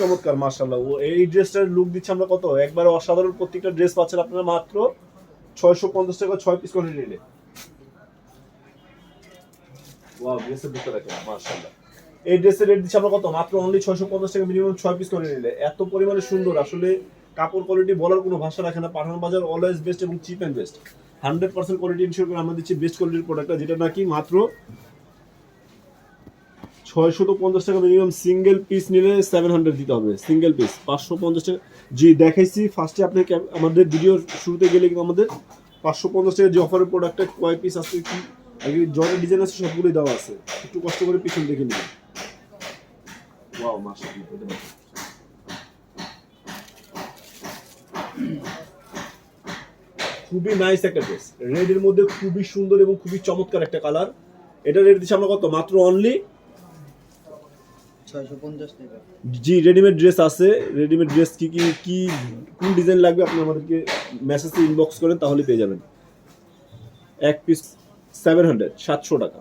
চমৎকার মার্শাল্লাহ এই ড্রেসটার লুক দিচ্ছে আমরা কত? একবারে অসাধারণ প্রত্যেকটা ড্রেস পাচ্ছেন আপনারা মাত্র ছয়শো পঞ্চাশ টাকা ছয় পিস করে নিলে। ওয়াও এই ড্রেসের রেট দিচ্ছে আমরা কত? মাত্র অনলি ছয়শো পঞ্চাশ টাকা মিনিমাম ছয় পিস করে নিলে। এত পরিমাণে সুন্দর, আসলে কাপড় কোয়ালিটি বলার কোনো ভাষা রাখে না। পাঠান বাজার অলওয়েজ বেস্ট এবং cheap and best hundred percent quality ensure করে আমরা দিচ্ছি বেস্ট কোয়ালিটির প্রোডাক্টটা যেটা নাকি মাত্র ছয়শত পঞ্চাশ টাকা মিনিমাম সিঙ্গেল পিস নিলে সেভেন হান্ড্রেড দিতে হবে সিঙ্গেল পিস পাঁচশো পঞ্চাশ টাকা। জি, দেখাইছি। ফার্স্টে আপনি ক্যাপ- আমাদের ভিডিও শুরুতে গেলে কিন্তু আমাদের পাঁচশো পঞ্চাশ টাকা যে অফারের প্রোডাক্টটা কয় পিস আছে কি আগে জলের ডিজাইন আছে সবগুলোই দেওয়া আছে। একটু কষ্ট করে পিছন দেখে নিবেন ওয়াও মাশাআল্লাহ খুবই নাইস একটা ড্রেস রেড এর মধ্যে খুবই সুন্দর এবং খুবই চমৎকার একটা কালার এটা রেট দিচ্ছি আমরা কত? মাত্র অনলি জি রেডিমেড ড্রেস আছে। রেডিমেড ড্রেস কি কি কি, কোন ডিজাইন লাগবে আপনি আমাদেরকে মেসেজে ইনবক্স করেন তাহলে পেয়ে যাবেন। এক পিস সেভেন হান্ড্রেড সাতশো টাকা।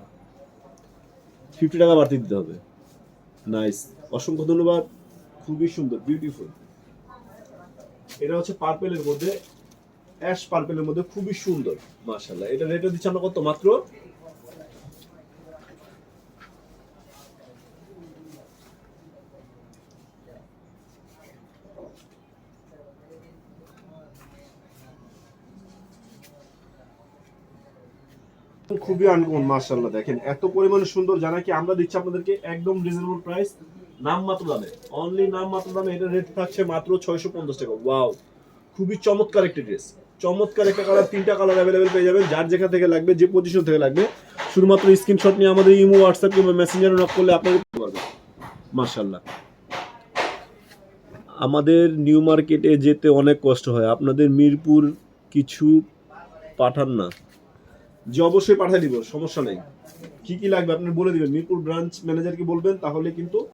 ফিফটি টাকা বাড়তি দিতে হবে। নাইস অসংখ্য ধন্যবাদ। খুবই সুন্দর বিউটিফুল এটা হচ্ছে পার্পেলের মধ্যে অ্যাশ পার্পেলের মধ্যে খুবই সুন্দর মাশাল্লাহ এটা রেটে দিচ্ছে আমরা কত? মাত্র খুবই আনকমন দেখেন, এত পরিমাণে সুন্দর জানা কি আমরা দিচ্ছি আপনাদেরকে একদম রিজনেবল প্রাইস দামে। অনলি দামে, এটা রেট থাকছে মাত্র টাকা। ওয়াও খুবই চমৎকার একটি ড্রেস চমৎকার একটা কালার তিনটা কালার অ্যাভেলেবেল পেয়ে যাবেন। যার যেখান থেকে লাগবে, যে পজিশন থেকে লাগবে, শুধুমাত্র স্ক্রিনশট নিয়ে আমাদের ইমো হোয়াটসঅ্যাপ কিংবা নক করলে আপনারা মার্শাল্লাহ আমাদের নিউ মার্কেটে যেতে অনেক কষ্ট হয়। আপনাদের মিরপুর কিছু পাঠান না। যে অবশ্যই পাঠিয়ে দিব, সমস্যা নেই। কি কি লাগবে আপনি বলে দিবেন। মিরপুর ব্রাঞ্চ ম্যানেজারকে বলবেন, তাহলে কিন্তু